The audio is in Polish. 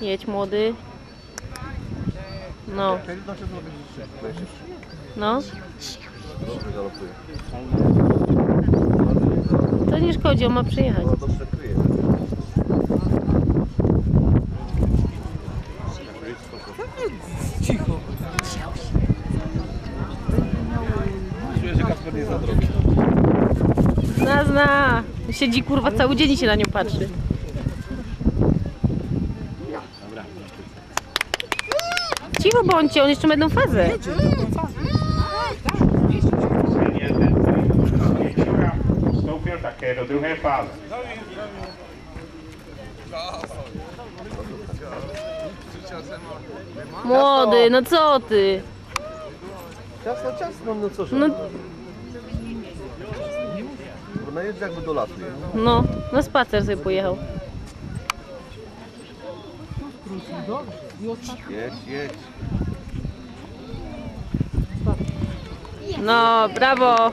Jedź młody. No, no. To nie szkodzi, on ma przyjechać. Cicho. Czuję, że Kasper nie za drogi. Zna, zna. Siedzi kurwa cały dzień i się na nią patrzy. Cicho bądźcie, on jeszcze ma jedną fazę. Vstoupil také do druhé fáze. Młody, no co ty? Ciasno, ciasno, no co No, Bo najeżdża jakby dolatuje. no, na spacer sobie pojechał. Jedź, jedź. No, brawo.